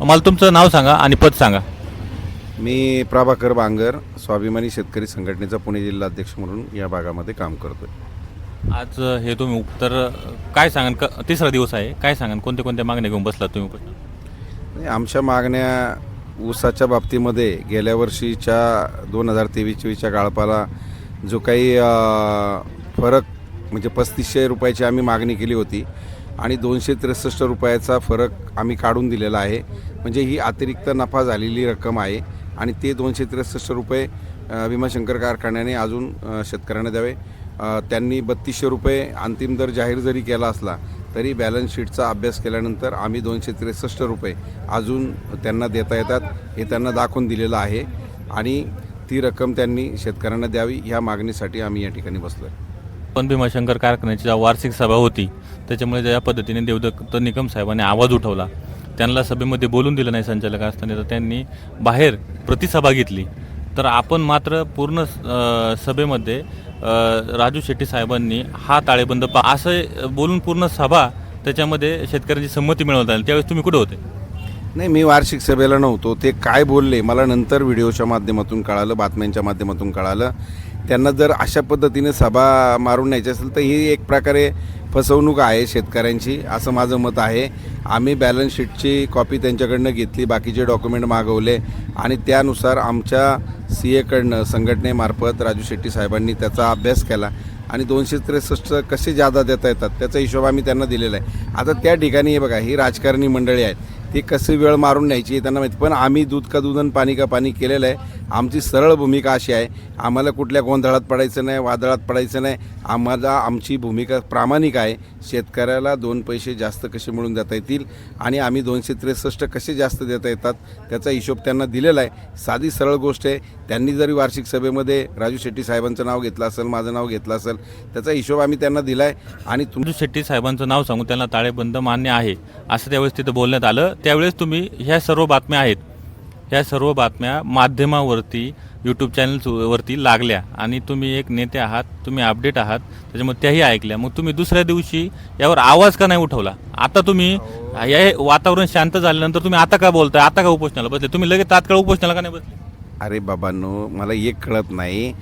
मला तुमचं नाव सांगा आणि पद सांगा. मी प्रभाकर बांगर स्वाभिमानी शेतकरी संघटनेचा पुणे जिल्हा अध्यक्ष म्हणून या भागामध्ये काम करतोय. आज अ, हे तुम्ही तर अ, काय सांगाल? क तिसरा दिवस आहे. काय सांगाल? कोणत्या कोणत्या मागण्या घेऊन बसलात तुम्ही आमच्या मागण्या ऊसाच्या बाबतीमध्ये गेल्या वर्षीच्या दोन हजार तेवीस चोवीसच्या गाळपाला जो काही अ, फरक म्हणजे पस्तीसशे रुपयाची आम्ही मागणी केली होती आणि दोनशे त्रेसष्ट रुपयाचा फरक आम्ही काढून दिलेला आहे. म्हणजे ही अतिरिक्त नफा झालेली रक्कम आहे आणि ते दोनशे त्रेसष्ट रुपये विमाशंकर भीमाशंकर कारखान्याने अजून शेतकऱ्यांना द्यावे. त्यांनी बत्तीसशे रुपये अंतिम दर जाहीर जरी केला असला तरी बॅलन्स शीटचा अभ्यास केल्यानंतर आम्ही दोनशे त्रेसष्ट रुपये अजून त्यांना देता येतात हे त्यांना दाखवून दिलेलं आहे. आणि ती रक्कम त्यांनी शेतकऱ्यांना द्यावी ह्या मागणीसाठी आम्ही या ठिकाणी बसलो आहे पण भीमाशंकर कारखान्याची वार्षिक सभा होती त्याच्यामुळे ज्या पद्धतीने देवदत्त निकम साहेबांनी आवाज उठवला त्यांना सभेमध्ये बोलून दिलं नाही संचालक असताना तर त्यांनी बाहेर प्रतिसभा घेतली. तर आपण मात्र पूर्ण सभेमध्ये राजू शेट्टी साहेबांनी हा ताळेबंद पा असं बोलून पूर्ण सभा त्याच्यामध्ये शेतकऱ्यांची संमती मिळवता आली. त्यावेळेस तुम्ही कुठे होते? नाही मी वार्षिक सभेला नव्हतो. ते काय बोलले मला नंतर व्हिडिओच्या माध्यमातून कळालं बातम्यांच्या माध्यमातून कळालं. त्यांना जर अशा पद्धतीने सभा मारून न्यायची असेल तर ही एक प्रकारे फसवणूक आहे शेतकऱ्यांची असं माझं मत आहे. आम्ही बॅलन्स शीटची कॉपी त्यांच्याकडनं घेतली बाकीचे डॉक्युमेंट मागवले आणि त्यानुसार आमच्या सी एकडनं संघटनेमार्फत राजू शेट्टी साहेबांनी त्याचा अभ्यास केला आणि दोनशे त्रेसष्ट कसे जादा देता येतात त्याचा हिशोब आम्ही त्यांना दिलेला आहे. आता त्या ठिकाणी हे बघा ही राजकारणी मंडळी आहेत ती कशी वेळ मारून न्यायची त्यांना माहिती. पण आम्ही दूध का दूध आणि पाणी का पाणी केलेलं आहे. आमची सरळ भूमिका अशी आहे आम्हाला कुठल्या गोंधळात पडायचं नाही वादळात पडायचं नाही. आम्हाला आमची भूमिका प्रामाणिक आहे. शेतकऱ्याला दोन पैसे जास्त कसे मिळून देता येतील आणि आम्ही दोनशे त्रेसष्ट कसे जास्त देता येतात त्याचा हिशोब त्यांना दिलेला आहे. साधी सरळ गोष्ट आहे त्यांनी जरी वार्षिक सभेमध्ये राजू शेट्टी साहेबांचं नाव घेतलं असेल माझं नाव घेतलं असेल त्याचा हिशोब आम्ही त्यांना दिला आहे आणि तुमचं शेट्टी साहेबांचं नाव सांगून त्यांना ताळेबंद मान्य आहे असं त्यावेळेस तिथं बोलण्यात आलं. त्यावेळेस तुम्ही ह्या सर्व बातम्या आहेत. ह्या सर्व बातम्या माध्यमावरती यूट्यूब चॅनल्सवरती लागल्या. आणि तुम्ही एक नेते आहात तुम्ही अपडेट आहात त्याच्यामुळे त्याही ऐकल्या. मग तुम्ही दुसऱ्या दिवशी यावर आवाज का नाही उठवला? आता तुम्ही या वातावरण शांत झाल्यानंतर तुम्ही आता का बोलताय? आता का उपोषणाला बसले? तुम्ही लगेच तात्काळ उपोषणाला का नाही बसले? अरे बाबांनो मला एक कळत नाही.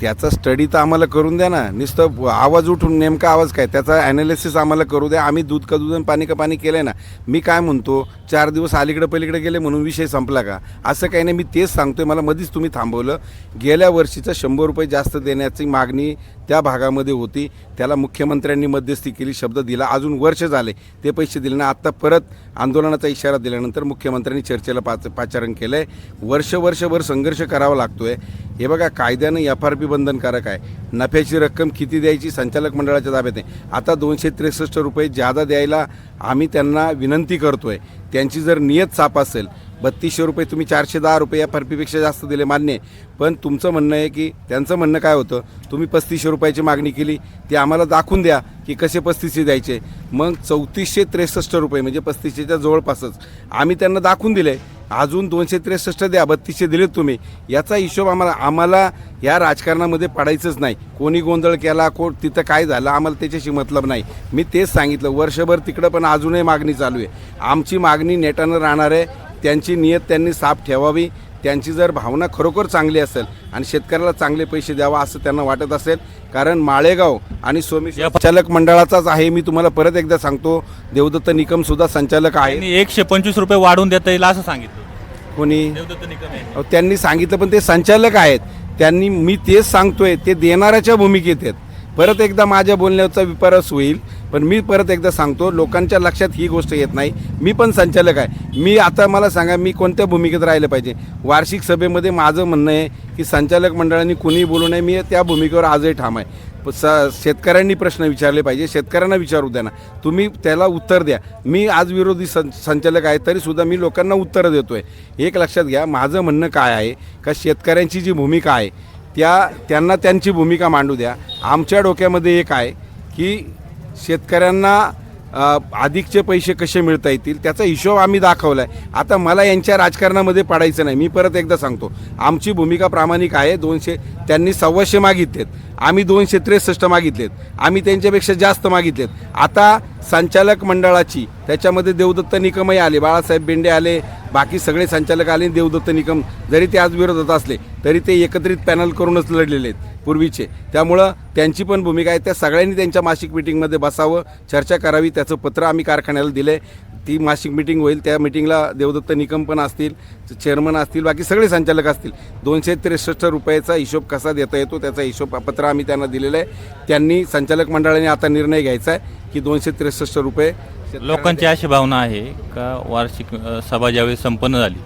त्याचा स्टडी तर आम्हाला करून द्या ना. नुसतं आवाज उठून नेमका आवाज काय? त्याचा ॲनालिसिस आम्हाला करू द्या. आम्ही दूध का दूध आणि पाणी का पाणी केलं आहे ना. मी काय म्हणतो? चार दिवस अलीकडे पलीकडे गेले म्हणून विषय संपला का? असं काही नाही. मी तेच सांगतोय. मला मध्येच तुम्ही थांबवलं. गेल्या वर्षीचं शंभर रुपये जास्त देण्याची मागणी त्या भागामध्ये होती. त्याला मुख्यमंत्र्यांनी मध्यस्थी केली शब्द दिला. अजून वर्ष झाले ते पैसे दिले ना आत्ता परत आंदोलनाचा इशारा दिल्यानंतर मुख्यमंत्र्यांनी चर्चेला पाच पाचारण केलं आहे वर्ष वर्षभर संघर्ष करावा लागतो आहे हे बघा कायद्यानं एफ आर पी बंधनकारक आहे. नफ्याची रक्कम किती द्यायची संचालक मंडळाच्या ताब्यात आहे. आता दोनशे त्रेसष्ट रुपये जादा द्यायला आम्ही त्यांना विनंती करतो आहे त्यांची जर नियत साप असेल बत्तीसशे रुपये तुम्ही चारशे दहा रुपये या फरफीपेक्षा जास्त दिले मान्य आहे. पण तुमचं म्हणणं आहे की त्यांचं म्हणणं काय होतं? तुम्ही पस्तीसशे रुपयाची मागणी केली ती आम्हाला दाखवून द्या की कसे पस्तीसशे द्यायचे. मग चौतीसशे त्रेसष्ट रुपये म्हणजे पस्तीसशेच्या जवळपासच आम्ही त्यांना दाखवून दिले अजून दोनशे त्रेसष्ट द्या बत्तीसशे दिलेत तुम्ही. याचा हिशोब आम्हाला आम्हाला या राजकारणामध्ये पडायचंच नाही. कोणी गोंधळ केला को तिथं काय झालं आम्हाला त्याच्याशी मतलब नाही. मी तेच सांगितलं वर्षभर तिकडं पण अजूनही मागणी चालू आहे. आमची मागणी नेटानं राहणार आहे त्यांची नियत त्यांनी साफ ठेवावी त्यांची जर भावना खरोखर चांगली असेल आणि शेतकऱ्याला चांगले पैसे द्यावा असं त्यांना वाटत असेल कारण माळेगाव आणि सोमेश्वर संचालक मंडळाचाच आहे मी तुम्हाला परत एकदा सांगतो देवदत्त निकम सुद्धा संचालक आहे. त्यांनी एकशे पंचवीस रुपये वाढवून देता येईल असं सांगितलं. कोणी? देवदत्त निकम आहे अहो, त्यांनी सांगितलं पण ते संचालक आहेत. त्यांनी मी तेच सांगतोय ते देणाऱ्याच्या भूमिकेत आहेत. परत एकदा माझ्या बोलण्याचा विपरस होईल पण मी परत एकदा सांगतो लोकांच्या लक्षात ही गोष्ट येत नाही. मी पण संचालक आहे. मी आता मला सांगा मी कोणत्या भूमिकेत राहिलं पाहिजे? वार्षिक सभेमध्ये माझं म्हणणं आहे की संचालक मंडळांनी कुणीही बोलू नये मी त्या भूमिकेवर आजही ठाम आहे. स शेतकऱ्यांनी प्रश्न विचारले पाहिजे. शेतकऱ्यांना विचारू द्या ना. तुम्ही त्याला उत्तर द्या. मी आज विरोधी सं संचालक आहे तरीसुद्धा मी लोकांना उत्तरं देतो आहे एक लक्षात घ्या माझं म्हणणं काय आहे? का शेतकऱ्यांची जी भूमिका आहे त्या त्यांना त्यांची भूमिका मांडू द्या. आमच्या डोक्यामध्ये एक आहे की शेतकऱ्यांना अधिकचे पैसे कसे मिळता येतील त्याचा हिशोब आम्ही दाखवला आहे आता मला यांच्या राजकारणामध्ये पडायचं नाही. मी परत एकदा सांगतो. आमची भूमिका प्रामाणिक आहे. दोनशे त्यांनी सव्वाशे मागितलेत. आम्ही दोनशे त्रेसष्ट मागितलेत. आम्ही त्यांच्यापेक्षा जास्त मागितलेत. आता संचालक मंडळाची त्याच्यामध्ये देवदत्त निकमही आले बाळासाहेब बेंडे आले बाकी सगळे संचालक आले देवदत्त निकम जरी ते आज विरोधात असले तरी ते एकत्रित पॅनल करूनच लढलेले आहेत पूर्वीचे. त्यामुळं त्यांची पण भूमिका आहे. त्या सगळ्यांनी त्यांच्या मासिक मिटिंगमध्ये बसावं चर्चा करावी त्याचं पत्र आम्ही कारखान्याला दिलं आहे ती मासिक मिटिंग होईल त्या मिटिंगला देवदत्त निकम पण असतील चेअरमन असतील बाकी सगळे संचालक असतील. दोनशे त्रेसष्ट रुपयाचा हिशोब कसा देता येतो त्याचा हिशोब पत्र आम्ही त्यांना दिलेलं आहे. त्यांनी संचालक मंडळाने आता निर्णय घ्यायचा आहे की दोनशे त्रेसष्ट रुपये लोकांची अशी भावना आहे का वार्षिक सभा ज्यावेळी संपन्न झाली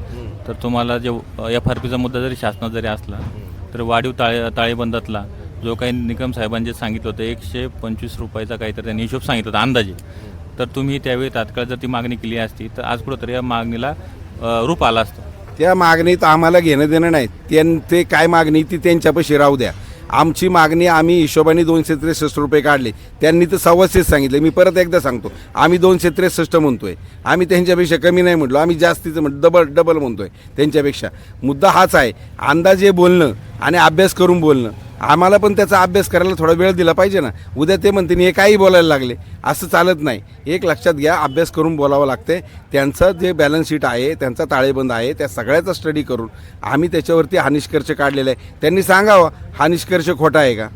तर तुम्हाला जे एफ आर पीचा मुद्दा जरी शासनात जरी असला तर वाढीव ताळे ताळेबंदातला जो काही निकम साहेबांनी सांगितलं होतं एकशे पंचवीस रुपयाचा काहीतरी त्यांनी हिशोब सांगितलं होता अंदाजे. तर तुम्ही त्यावेळी तात्काळ जर ती मागणी केली असती तर आज कुठंतरी या मागणीला रूप आला असतं. त्या मागणीत आम्हाला घेणं देणं नाही. त्यां ते काय मागणी ती त्यांच्यापाशी राहू द्या. आमची मागणी आम्ही हिशोबाने दोनशे त्रेसष्ट रुपये काढले. त्यांनी तर सव्वाशेच सांगितले. मी परत एकदा सांगतो. आम्ही दोनशे त्रेसष्ट म्हणतोय. आम्ही त्यांच्यापेक्षा कमी नाही म्हटलो. आम्ही जास्तीचं म्हण डबल डबल म्हणतोय त्यांच्यापेक्षा. मुद्दा हाच आहे. अंदाजे बोलणं आणि अभ्यास करून बोलणं. आम्हाला पण त्याचा अभ्यास करायला थोडा वेळ दिला पाहिजे ना. उद्या ते म्हणते हे काही बोलायला लागले. असं चालत नाही. एक लक्षात घ्या अभ्यास करून बोलावं लागते त्यांचं जे बॅलन्स शीट आहे त्यांचा ताळेबंद आहे त्या सगळ्याचा स्टडी करून आम्ही त्याच्यावरती हा निष्कर्ष काढलेला आहे. त्यांनी सांगावं हा निष्कर्ष खोटा आहे का?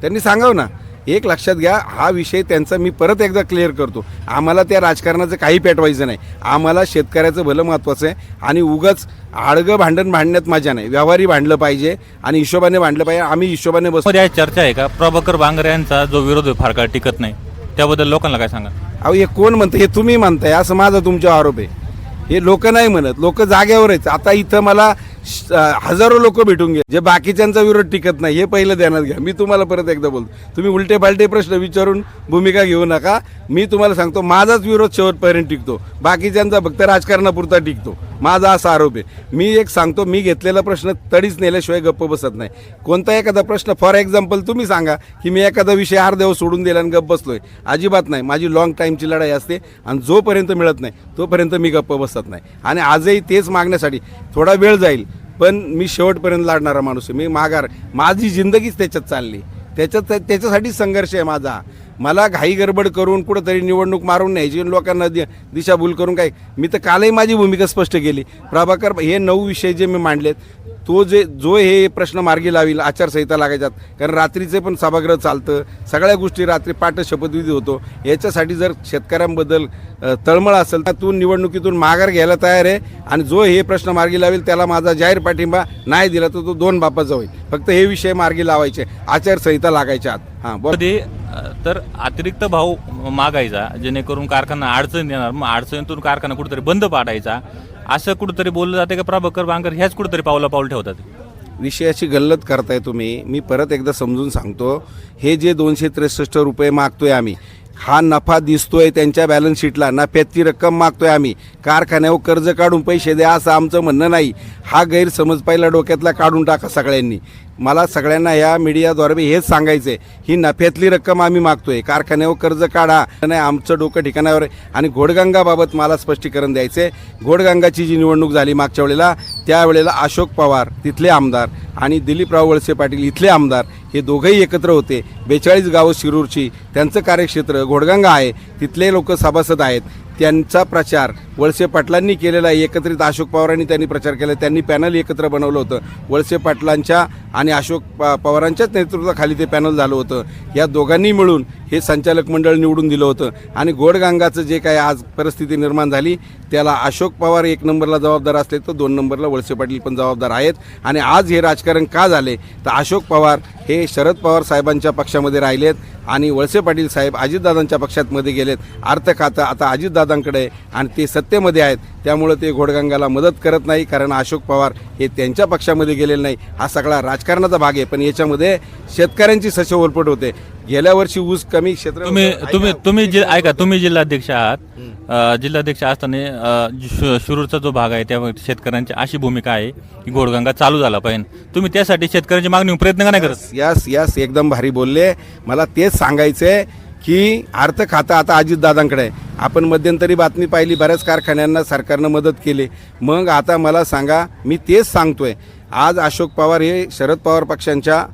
त्यांनी सांगावं ना. एक लक्षात घ्या हा विषय त्यांचा मी परत एकदा क्लिअर करतो. आम्हाला त्या राजकारणाचं काही पेटवायचं नाही. आम्हाला शेतकऱ्याचं भलं महत्त्वाचं आहे आणि उगाच आडगं भांडण भांडण्यात मजा नाही. व्यवहारी भांडलं पाहिजे आणि हिशोबाने भांडलं पाहिजे. आम्ही हिशोबाने बसमध्ये आज चर्चा आहे का? प्रभाकर बांगरे यांचा जो विरोध आहे फार काळ टिकत नाही. त्याबद्दल लोकांना काय सांगा अहो हे कोण म्हणतं? हे तुम्ही म्हणताय. असं माझा तुमचा आरोप आहे. हे लोक नाही म्हणत. लोक जागेवर आहेत. आता इथं मला हजारो लोक भेटून घे जे बाकीच्यांचा विरोध टिकत नाही हे पहिलं ध्यानात घ्या. मी तुम्हाला परत एकदा बोलतो. तुम्ही उलटे पालटे प्रश्न विचारून भूमिका घेऊ नका. मी तुम्हाला सांगतो माझाच विरोध शेवटपर्यंत टिकतो. बाकीच्यांचा फक्त राजकारणापुरता टिकतो. माझा असा आरोप आहे. मी एक सांगतो मी घेतलेला प्रश्न तडीच नेल्याशिवाय गप्प बसत नाही. कोणता एखादा प्रश्न फॉर एक्झाम्पल तुम्ही सांगा की मी एखादा विषय अर्ध्यावर सोडून दिला आणि गप्प बसलोय. अजिबात नाही. माझी लॉंग टाईमची लढाई असते आणि जोपर्यंत मिळत नाही तोपर्यंत मी गप्प बसत नाही. आणि आजही तेच मागण्यासाठी थोडा वेळ जाईल पण मी शेवटपर्यंत लढणारा माणूस आहे. मी माघार माझी जिंदगीच त्याच्यात चालली. त्याच्यात त्याच्यासाठीच संघर्ष आहे माझा. मला घाई गडबड करून कुठंतरी निवडणूक मारून न्यायची लोकांना दि दिशाभूल करून काय. मी तर कालही माझी भूमिका स्पष्ट केली. प्रभाकर हे नऊ विषय जे मी मांडलेत तो जे जो हे प्रश्न मार्गी लावील आचारसंहिता लागायच्यात कारण रात्रीचे पण सभागृह चालतं सगळ्या गोष्टी रात्री पाठ शपथविधी होतो याच्यासाठी जर शेतकऱ्यांबद्दल तळमळ असेल तर तू निवडणुकीतून माघार घ्यायला तयार आहे. आणि जो हे प्रश्न मार्गी लावेल त्याला माझा जाहीर पाठिंबा नाही दिला तर तो दोन बापाचा होईल. फक्त हे विषय मार्गी लावायचे आचारसंहिता लागायच्या आत. हां बरं तर अतिरिक्त भाव मागायचा जेणेकरून कारखाना अडचण येणार मग अडचणीतून कारखाना कुठेतरी बंद पाडायचा. असं कुठंतरी बोललं जाते का प्रभाकर बांगर ह्याच कुठंतरी पावला पाऊल ठेवतात? विषयाची गल्लत करताय तुम्ही. मी परत एकदा समजून सांगतो हे जे दोनशे त्रेसष्ट रुपये मागतोय आम्ही हा नफा दिसतोय त्यांच्या बॅलन्स शीटला नफ्याची रक्कम मागतोय आम्ही. कारखान्यावर कर्ज काढून पैसे द्या असं आमचं म्हणणं नाही. हा गैरसमज पहिला डोक्यातला काढून टाका सगळ्यांनी. मला सगळ्यांना या मीडियाद्वारे हेच सांगायचं आहे ही नफ्यातली रक्कम आम्ही मागतोय. कारखान्यावर कर्ज काढा. नाही आमचं डोकं ठिकाणावर आहे. आणि घोडगंगाबाबत मला स्पष्टीकरण द्यायचं आहे घोडगंगाची जी निवडणूक झाली मागच्या वेळेला त्यावेळेला अशोक पवार तिथले आमदार आणि दिलीपराव वळसे पाटील इथले आमदार हे दोघंही एकत्र होते. बेचाळीस गावं शिरूरची त्यांचं कार्यक्षेत्र घोडगंगा आहे. तिथले लोक सभासद आहेत. त्यांचा प्रचार वळसे पाटलांनी केलेला आहे. एकत्रित अशोक पवारांनी त्यांनी प्रचार केला. त्यांनी पॅनल एकत्र बनवलं होतं. वळसे पाटलांच्या आणि अशोक प पवारांच्याच नेतृत्वाखाली ते पॅनल झालं होतं. या दोघांनी मिळून हे संचालक मंडळ निवडून दिलं होतं. आणि गोडगांगाचं जे काय आज परिस्थिती निर्माण झाली त्याला अशोक पवार एक नंबरला जबाबदार असले तर दोन नंबरला वळसे पाटील पण जबाबदार आहेत. आणि आज हे राजकारण का झाले? तर अशोक पवार हे शरद पवार साहेबांच्या पक्षामध्ये राहिलेत आणि वळसे पाटील साहेब अजितदादांच्या पक्षातमध्ये गेलेत. अर्थ खातं आता अजितदादांकडे आणि ते सत्तेमध्ये आहेत. त्यामुळं ते घोडगंगाला मदत करत नाही कारण अशोक पवार हे त्यांच्या पक्षामध्ये गेलेले नाही. हा सगळा राजकारणाचा भाग आहे. पण याच्यामध्ये शेतकऱ्यांची सच ओलपट होते. गेल्या वर्षी ऊस कमी क्षेत्र तुम्ही. तुम्ही तुम्ही जि- ऐका तुम्ही जिल्हाध्यक्ष आहात. जिल्हाध्यक्ष असताना अ, शु- शिरूरचा जो भाग आहे त्या शेतकऱ्यांची अशी भूमिका आहे की घोडगंगा चालू झाला पाहिजे. तुम्ही त्यासाठी शेतकऱ्यांची मागणी प्रयत्न का नाही करत? यास यास एकदम भारी बोलले. मला तेच सांगायचं आहे की अर्थ खातं आता अजितदादांकडे आहे. आपण मध्यंतरी बातमी पाहिली बऱ्याच कारखान्यांना सरकारनं मदत केली. मग आता मला सांगा मी तेच सांगतोय. आज अशोक पवार हे शरद पवार पक्षांच्या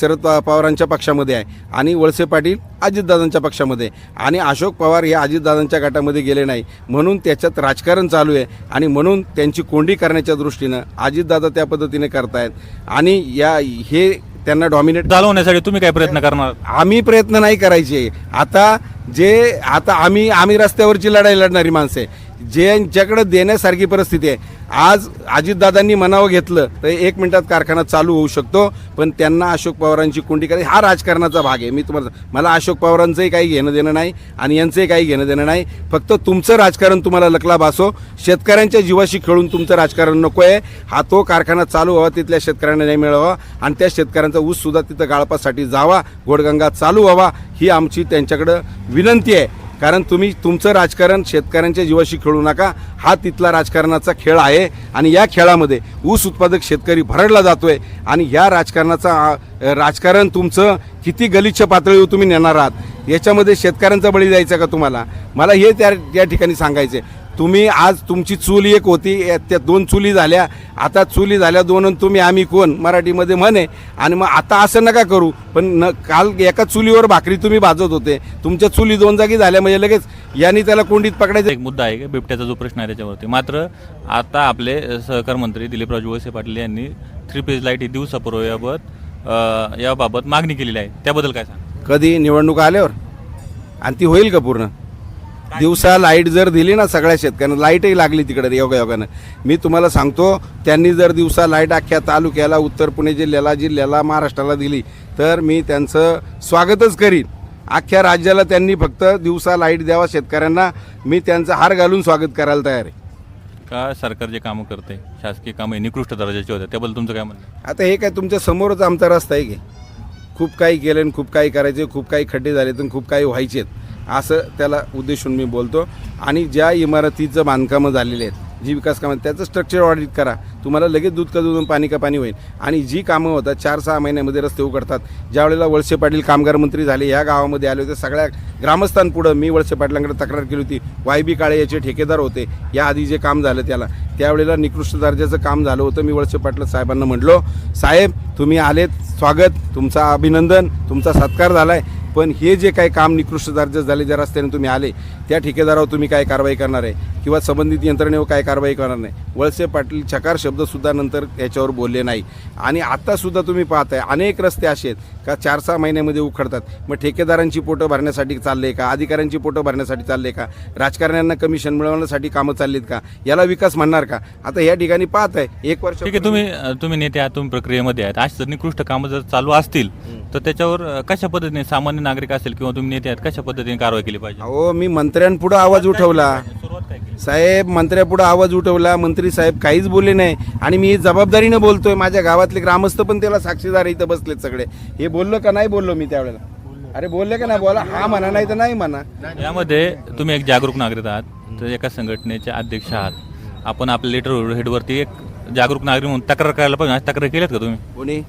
शरद पवारांच्या पक्षामध्ये आहे. आणि वळसे पाटील अजितदादांच्या पक्षामध्ये आहे. आणि अशोक पवार हे अजितदादांच्या गटामध्ये गेले नाही. म्हणून त्याच्यात राजकारण चालू आहे. आणि म्हणून त्यांची कोंडी करण्याच्या दृष्टीनं अजितदादा त्या पद्धतीने करतायत. आणि या हे त्यांना डॉमिनेट चालवण्यासाठी तुम्ही काय प्रयत्न करणार? आम्ही प्रयत्न नाही करायचे. आता जे आता आम्ही आम्ही रस्त्यावरची लढाई लढणारी माणसं आहे. ज्यांच्याकडे देण्यासारखी परिस्थिती आहे. आज अजितदादांनी मनावं घेतलं तर एक मिनिटात कारखाना चालू होऊ शकतो पण त्यांना अशोक पवारांची कोंडी करायची हा राजकारणाचा भाग आहे. मी तुम्हाला मला अशोक पवारांचंही काही घेणं देणं नाही आणि यांचंही काही घेणं देणं नाही. फक्त तुमचं राजकारण तुम्हाला लकला भासो शेतकऱ्यांच्या जीवाशी खेळून तुमचं राजकारण नको आहे. हा तो कारखाना चालू व्हावा तिथल्या शेतकऱ्यांना नाही मिळावा आणि त्या शेतकऱ्यांचा ऊससुद्धा तिथं गाळपासाठी जावा. गोडगंगा चालू व्हावा ही आमची त्यांच्याकडं विनंती आहे. कारण तुम्ही तुमचं राजकारण शेतकऱ्यांच्या जीवाशी खेळू नका. हा तिथला राजकारणाचा खेळ आहे आणि या खेळामध्ये ऊस उत्पादक शेतकरी भरडला जातोय आणि या राजकारणाचा राजकारण तुमचं किती गलिच्छ पातळीवर तुम्ही नेणार आहात? याच्यामध्ये शेतकऱ्यांचा बळी द्यायचा का तुम्हाला? मला हे त्या या ठिकाणी सांगायचं आहे तुम्ही आज तुमची चूल एक होती त्या दोन चुली झाल्या. आता चुली झाल्या दोन तुम्ही आम्ही कोण? मराठीमध्ये म्हणे. आणि मग आता असं नका करू. पण न काल एका चुलीवर भाकरी तुम्ही भाजत होते. तुमच्या चुली दोन जागी झाल्या. म्हणजे लगेच यांनी त्याला कोंडीत पकडायचं. एक मुद्दा आहे की? बिबट्याचा जो प्रश्न आहे त्याच्यावरती. मात्र आता आपले सहकार मंत्री दिलीपराव वळसे पाटील यांनी थ्री पेज लाइट ही दिवसा पुरवण्याबाबत अ, याबाबत मागणी केलेली आहे. त्याबद्दल काय सांग? कधी? निवडणूक आल्यावर? आणि ती होईल का पूर्ण? दिवसा लाइट जर दिली ना सगळ्या शेतकऱ्यांना लाईटही लागली तिकडे योगायोगानं मी तुम्हाला सांगतो त्यांनी जर दिवसा लाइट अख्ख्या तालुक्याला उत्तर पुणे जिल्ह्याला जिल्ह्याला महाराष्ट्राला दिली तर मी त्यांचं स्वागतच करीन. अख्ख्या राज्याला त्यांनी फक्त दिवसा लाइट द्यावा शेतकऱ्यांना मी त्यांचं हार घालून स्वागत करायला तयार आहे. का सरकार जे कामं करते शासकीय कामं ही निकृष्ट दर्जाची होते त्याबद्दल तुमचं काय म्हणणं आहे? आता हे काय तुमच्या समोरच आमचा रस्ता आहे की? खूप काही केलं आणि खूप काही करायचे खूप काही खड्डे झाले आणि खूप काही व्हायचेत. असं त्याला उद्देशून मी बोलतो. आणि ज्या इमारतीचं बांधकामं झालेले आहेत जी विकास कामं त्याचं स्ट्रक्चर ऑडिट करा. तुम्हाला लगेच दूध का दूध पाणी का पाणी होईल. आणि जी कामं होतात चार सहा महिन्यामध्ये रस्ते उघडतात. ज्या वेळेला वळसे पाटील कामगार मंत्री झाले या गावामध्ये आले होते. सगळ्या ग्रामस्थांपुढं मी वळसे पाटलांकडे तक्रार केली होती. वाय बी काळे याचे ठेकेदार होते. या आधी जे काम झालं त्याला. त्यावेळेला निकृष्ट दर्जाचं काम झालं होतं. मी वळसे पाटील साहेबांना म्हटलो साहेब तुम्ही आलेत. स्वागत. तुमचा अभिनंदन. तुमचा सत्कार झाला आहे पण हे जे काही काम निकृष्ट दर्जा झाले ज्या रस्त्याने तुम्ही आले त्या ठेकेदारावर तुम्ही काय कारवाई करणार आहे? किंवा संबंधित यंत्रणेवर काय कारवाई करणार नाही? वळसे पाटील चकार शब्दसुद्धा नंतर याच्यावर बोलले नाही. आणि आत्तासुद्धा तुम्ही पाहताय अनेक रस्ते असे आहेत का चार सहा महिन्यामध्ये उखडतात. मग ठेकेदारांची पोटं भरण्यासाठी चालले का? अधिकाऱ्यांची पोटं भरण्यासाठी चालले का? राजकारण्यांना कमिशन मिळवण्यासाठी कामं चाललीत का? याला विकास म्हणणार का? आता या ठिकाणी पाहत आहे एक वर्ष ठीक आहे तुम्ही तुम्ही नेते आहात तुम्ही प्रक्रियेमध्ये आहेत. जर निकृष्ट कामं जर चालू असतील तर त्याच्यावर कशा पद्धतीने सामान्य नागरिक असेल किंवा तुम्ही नेते आहेत कशा पद्धतीने कारवाई केली पाहिजे? अहो मी मंत्र्यांपुढं आवाज उठवला. सुरुवात काय केली? साहेब मंत्र्यापुढं आवाज उठवला. मंत्री साहेब काहीच बोलले नाही. आणि मी जबाबदारीनं बोलतोय. माझ्या गावातले ग्रामस्थ पण त्याला साक्षीदार इथं बसलेत सगळे. हे बोललो का नाही बोललो मी त्यावेळेला? अरे बोलले का नाही? बोला. हा म्हणा नाही तर नाही म्हणा. यामध्ये तुम्ही एक जागरूक नागरिक आहात. तर एका संघटनेचे अध्यक्ष आहात. आपण आपल्या लेटर हेडवरती एक जागरूक नागरिक म्हणून तक्रार करायला पाहिजे. तक्रार केल्यात का तुम्ही? कोणी?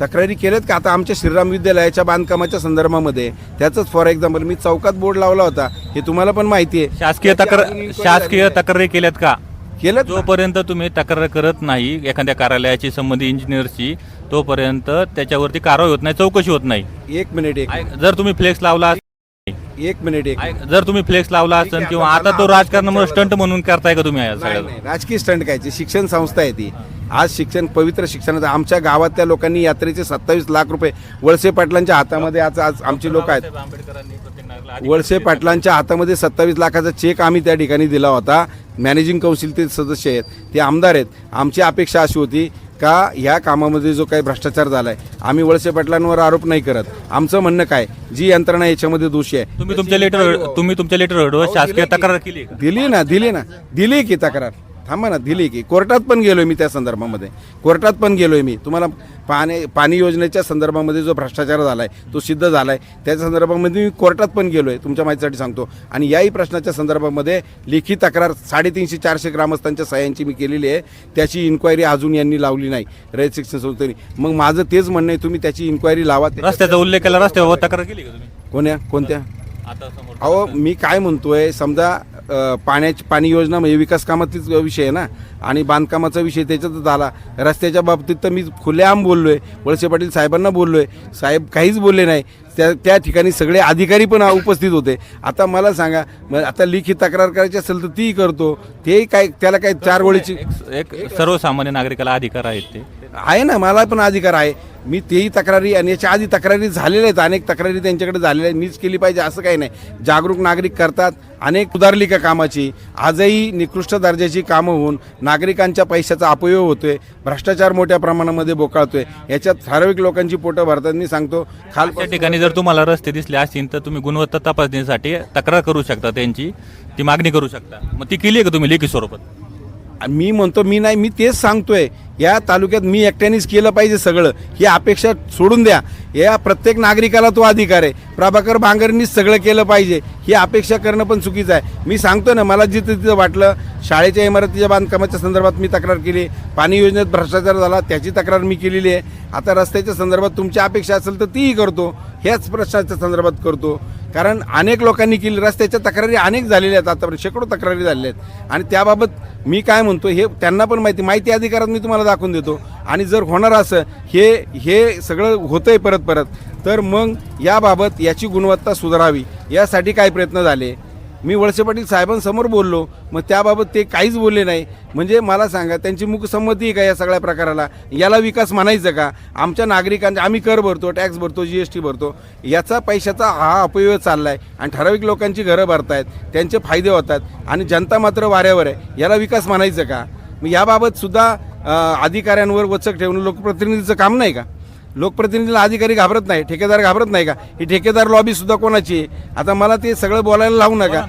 तक्रारी केल्यात का? आता आमच्या श्रीराम विद्यालयाच्या बांधकामाच्या संदर्भामध्ये त्याचंच फॉर एक्झाम्पल मी चौकात बोर्ड लावला होता हे तुम्हाला पण माहिती आहे. शासकीय तक्रार शासकीय तक्रारी केल्यात का? केलं जोपर्यंत तुम्ही तक्रार करत नाही एखाद्या कार्यालयाची संबंधित इंजिनियरची तोपर्यंत त्याच्यावरती कारवाई होत नाही चौकशी होत नाही. एक मिनिट एक जर तुम्ही फ्लेक्स लावला एक मिनिट एक जर तुम्ही फ्लेक्स लावला ठीक असेल आहे, किंवा आता आता तो मला राजकारणामुळे स्टंट म्हणून करताय का तुम्ही या नाही, सगळ्याला? नाही, राजकीय स्टंट कायची शिक्षण संस्था आहे ती. आज शिक्षण पवित्र शिक्षणाचं आमच्या गावातल्या लोकांनी यात्रेचे सत्तावीस लाख रुपये वळसे पाटलांच्या हातामध्ये आज आज आमची लोक आहेत. वळसे पाटलांच्या हातामध्ये सत्तावीस लाखाचा चेक आम्ही त्या ठिकाणी दिला होता. मॅनेजिंग काउन्सिलचे सदस्य आहेत. ते आमदार आहेत. आमची अपेक्षा अशी होती का ह्या कामामध्ये जो काही भ्रष्टाचार झाला आहे आम्ही वळसे पाटलांवर आरोप नाही करत. आमचं म्हणणं काय? जी यंत्रणा याच्यामध्ये दोषी आहे. तुम्ही तुमच्या लेटर तुम्ही तुमच्या लेटर शासकीय तक्रार केली? दिली ना दिली ना. दिली की तक्रार. थांबा ना दिली की. कोर्टात पण गेलोय मी त्या संदर्भामध्ये. कोर्टात पण गेलोय मी. तुम्हाला पाणी पाणी योजनेच्या संदर्भामध्ये जो भ्रष्टाचार झालाय तो सिद्ध झालाय. त्याच्या संदर्भामध्ये मी कोर्टात पण गेलोय तुमच्या माहितीसाठी सांगतो. आणि याही प्रश्नाच्या संदर्भामध्ये लेखी तक्रार साडेतीनशे चारशे ग्रामस्थांच्या सह्यांची मी केलेली आहे. त्याची इन्क्वायरी अजून यांनी लावली नाही. रयत शिक्षण संस्थेने. मग माझं तेच म्हणणं आहे तुम्ही त्याची इन्क्वायरी लावा. रस्त्याचा उल्लेख केला रस्त्यावर तक्रार केली कोण्या? कोणत्या? अहो मी काय म्हणतोय समजा पाण्याची पाणी योजना म्हणजे विकास कामातीच विषय आहे ना. आणि बांधकामाचा विषय त्याच्यातच झाला. रस्त्याच्या बाबतीत तर मी खुलेआम बोललोय. वळसे पाटील साहेबांना बोललो आहे साहेब काहीच बोलले नाही. त्या त्या ठिकाणी सगळे अधिकारी पण उपस्थित होते. आता मला सांगा मग आता लिखित तक्रार करायची असेल तर तीही करतो. तेही काय त्याला काय चार ओळीची एक सर्वसामान्य नागरिकाला अधिकार आहेत ते. आहे ना मला पण अधिकार आहे. मी तेही तक्रारी आणि याच्या आधी तक्रारी झालेल्या आहेत. अनेक तक्रारी त्यांच्याकडे झालेल्या आहेत. मीच केली पाहिजे असं काही नाही. जागरूक नागरिक करतात. अनेक सुधारली का कामाची. आजही निकृष्ट दर्जाची कामं होऊन नागरिकांच्या पैशाचा अपयोग होतोय. भ्रष्टाचार मोठ्या प्रमाणामध्ये बोकाळतोय. याच्यात ठराविक लोकांची पोटं भरतात मी सांगतो. खाल त्या ठिकाणी जर तुम्हाला रस्ते दिसले असतील तर तुम्ही गुणवत्ता तपासणीसाठी तक्रार करू शकता त्यांची. ती मागणी करू शकता. मग ती केली आहे का तुम्ही लेखी स्वरूपात? मी म्हणतो मी नाही मी तेच सांगतोय. या तालुक्यात मी एकट्यानेच केलं पाहिजे सगळं. ही अपेक्षा सोडून द्या. या प्रत्येक नागरिकाला तो अधिकार आहे. प्रभाकर भांगरणीच सगळं केलं पाहिजे. ही अपेक्षा करणं पण चुकीचं आहे. मी सांगतो ना मला जिथं तिथं वाटलं शाळेच्या इमारतीच्या बांधकामाच्या संदर्भात मी तक्रार केली. पाणी योजनेत भ्रष्टाचार झाला त्याची तक्रार मी केलेली आहे. आता रस्त्याच्या संदर्भात तुमची अपेक्षा असेल तर तीही करतो. ह्याच प्रश्नाच्या संदर्भात करतो. कारण अनेक लोकांनी केली रस्त्याच्या तक्रारी अनेक झालेल्या आहेत. आतापर्यंत शेकडो तक्रारी झालेल्या आहेत. आणि त्याबाबत मी काय म्हणतो हे त्यांना पण माहिती. माहिती अधिकारात मी तुम्हाला दाखवून देतो. आणि जर होणार असं हे हे सगळं होतं आहे परत परत तर मग याबाबत याची गुणवत्ता सुधारावी. यासाठी काय प्रयत्न झाले? मी वळसे पाटील साहेबांसमोर बोललो मग त्याबाबत ते काहीच बोलले नाही. म्हणजे मला सांगा त्यांची मुखसंमती का या सगळ्या प्रकाराला? याला विकास म्हणायचं का? आमच्या नागरिकांच्या आम्ही कर भरतो टॅक्स भरतो जी एस टी भरतो. याचा पैशाचा हा अपव्यय चालला आहे आणि ठराविक लोकांची घरं भरतायत त्यांचे फायदे होतात. आणि जनता मात्र वाऱ्यावर आहे. याला विकास म्हणायचं का? मग याबाबत सुद्धा अधिकाऱ्यांवर वचक ठेवणं लोकप्रतिनिधीचं काम नाही का? लोकप्रतिनिधीला अधिकारी घाबरत नाही ठेकेदार घाबरत नाही का? ही ठेकेदार लॉबी सुद्धा कोणाची आहे? आता मला ते सगळं बोलायला लावू नका.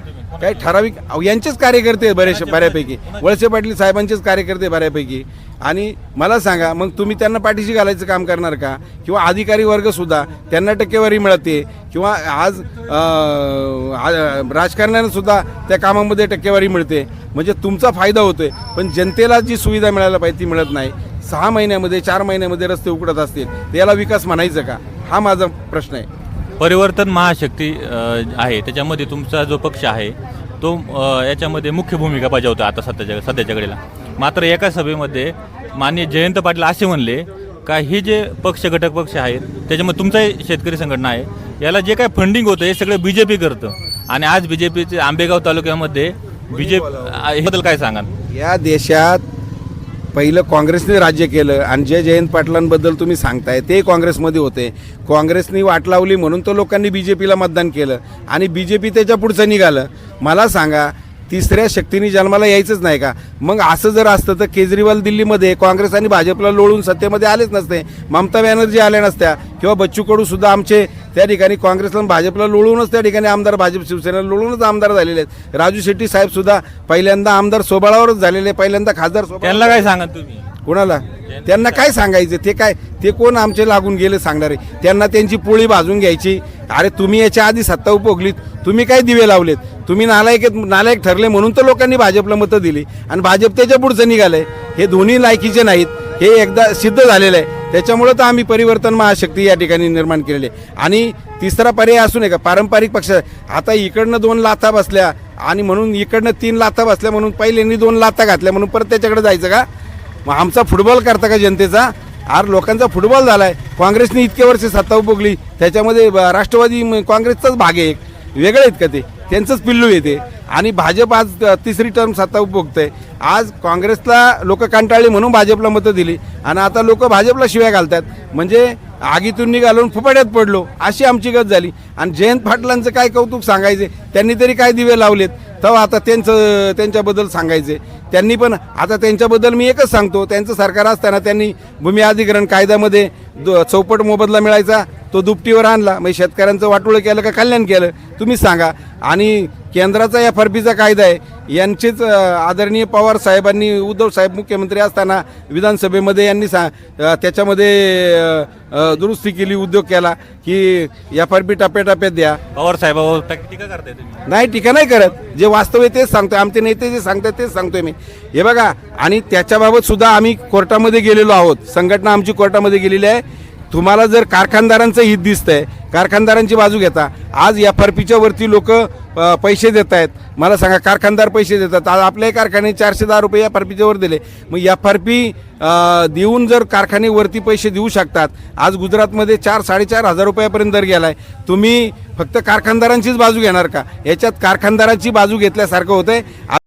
काही ठराविक यांचेच कार्यकर्ते बरेचसे बऱ्यापैकी. वळसे पाटील साहेबांचेच कार्यकर्ते बऱ्यापैकी. आणि मला सांगा मग तुम्ही त्यांना पाठीशी घालायचं काम करणार का? किंवा अधिकारी वर्ग सुद्धा त्यांना टक्केवारी मिळते? किंवा आज अं, सुद्धा त्या कामामध्ये टक्केवारी मिळते? म्हणजे तुमचा फायदा होतोय पण जनतेला जी सुविधा मिळायला पाहिजे ती मिळत नाही. सहा महिन्यामध्ये चार महिन्यामध्ये रस्ते उकडत असतील तर याला विकास म्हणायचं का? हा माझा प्रश्न आहे. परिवर्तन महाशक्ती आहे. त्याच्यामध्ये तुमचा जो पक्ष आहे तो याच्यामध्ये मुख्य भूमिका बजावतो आता सध्याच्या सध्याच्या घडीला मात्र एका सभेमध्ये माननीय जयंत पाटील असे म्हणले का हे जे पक्ष घटक पक्ष आहेत त्याच्यामध्ये तुमचाही शेतकरी संघटना आहे याला जे काय फंडिंग होतं हे सगळं बी जे पी करतं. आणि आज बी जे पीचे आंबेगाव तालुक्यामध्ये बी जे बद्दल काय सांगाल? या देशात पहिलं काँग्रेसने राज्य केलं आणि जे जयंत पाटलांबद्दल तुम्ही सांगताय ते काँग्रेसमध्ये होते. काँग्रेसनी वाट लावली म्हणून तो लोकांनी बी जे पीला मतदान केलं आणि बी जे पी त्याच्या पुढचं निघालं. मला सांगा तिसऱ्या शक्तीने जन्माला यायचंच नाही का? मग असं जर असतं तर केजरीवाल दिल्लीमध्ये काँग्रेस आणि भाजपला लोळून सत्तेमध्ये आलेच नसते. ममता बॅनर्जी आल्या नसत्या. किंवा बच्चू कडू सुद्धा आमचे त्या ठिकाणी काँग्रेसला भाजपला लोळूनच त्या ठिकाणी आमदार भाजप शिवसेनेला लोळूनच आमदार झालेले आहेत. राजू शेट्टी साहेब सुद्धा पहिल्यांदा आमदार सोबाळावरच झालेले पहिल्यांदा खासदार त्यांना काय सांगाल तुम्ही? कोणाला? त्यांना काय सांगायचं? ते काय ते कोण आमचे लागून गेले सांगणारे त्यांना त्यांची पोळी भाजून घ्यायची. अरे तुम्ही याच्या आधी सत्ता उपभोगलीत. तुम्ही काय दिवे लावलेत? तुम्ही नालायक नालायक ठरले म्हणून तर लोकांनी भाजपला मतं दिली. आणि भाजप त्याच्या पुढचं निघालंय. हे दोन्ही लायकीचे नाहीत. हे एकदा सिद्ध झालेलं आहे. त्याच्यामुळं तर आम्ही परिवर्तन महाशक्ती या ठिकाणी निर्माण केलेली आहे. आणि तिसरा पर्याय असू नये का पारंपरिक पक्ष. आता इकडनं दोन लाथा बसल्या आणि म्हणून इकडनं तीन लाथा बसल्या म्हणून पहिल्यांनी दोन लाथा घातल्या म्हणून परत त्याच्याकडे जायचं का? मग आमचा फुटबॉल करता का जनतेचा? आर लोकांचा फुटबॉल झालाय. काँग्रेसने इतके वर्ष सत्ता उपभोगली त्याच्यामध्ये राष्ट्रवादी काँग्रेसचाच भाग आहे एक. वेगळे आहेत का ते? त्यांचंच पिल्लू येते आणि भाजप आज तिसरी टर्म सत्ता उपभोगतंय. आज काँग्रेसला लोक कंटाळली म्हणून भाजपला मतं दिली. आणि आता लोक भाजपला शिव्या घालतात. म्हणजे आगीतून निघालून फुपाट्यात पडलो अशी आमची गत झाली. आणि जयंत पाटलांचं काय कौतुक सांगायचे? त्यांनी तरी काय दिवे लावलेत? तेव्हा आता त्यांचं त्यांच्याबद्दल सांगायचे त्यांनी पण आता त्यांच्याबद्दल मी एकच सांगतो त्यांचं सरकार असताना त्यांनी भूमी अधिग्रहण कायद्यामध्ये चौपट मोबदला मिळायचा तो दुपटीवर आणला. मग शेतकऱ्यांचं वाटोळं केलं का कल्याण केलं तुम्हीच सांगा. आणि केंद्राचा या फरबीचा कायदा आहे यांचेच आदरणीय पवार साहेबांनी उद्धव साहेब मुख्यमंत्री असताना विधानसभेमध्ये यांनी सा त्याच्यामध्ये दुरुस्ती केली उद्योग केला की एफ आर पी टप्प्याटप्प्यात द्या. पवार साहेबावर टीका करताय तुम्ही. नाही टीका नाही करत. जे वास्तव आहे तेच सांगतोय. आमचे नेते जे सांगतात तेच सांगतोय मी. हे बघा आणि त्याच्याबाबत सुद्धा आम्ही कोर्टामध्ये गेलेलो आहोत. संघटना आमची कोर्टामध्ये गेलेली आहे. तुम्हाला जर कारखानदारांचं हित दिसतंय कारखानदारांची बाजू घेता आज एफ आर पीच्या वरती लोक पैसे देत आहेत. मला सांगा कारखानदार पैसे देतात. आज आपल्याही कारखाने चारशे दहा रुपये एफ आर पीच्या वर दिले. मग एफ आर पी देऊन जर कारखाने वरती पैसे देऊ शकतात आज गुजरातमध्ये चार साडेचार हजार रुपयापर्यंत दर गेला आहे तुम्ही फक्त कारखानदारांचीच बाजू घेणार का? याच्यात कारखानदारांची बाजू घेतल्यासारखं होतं आहे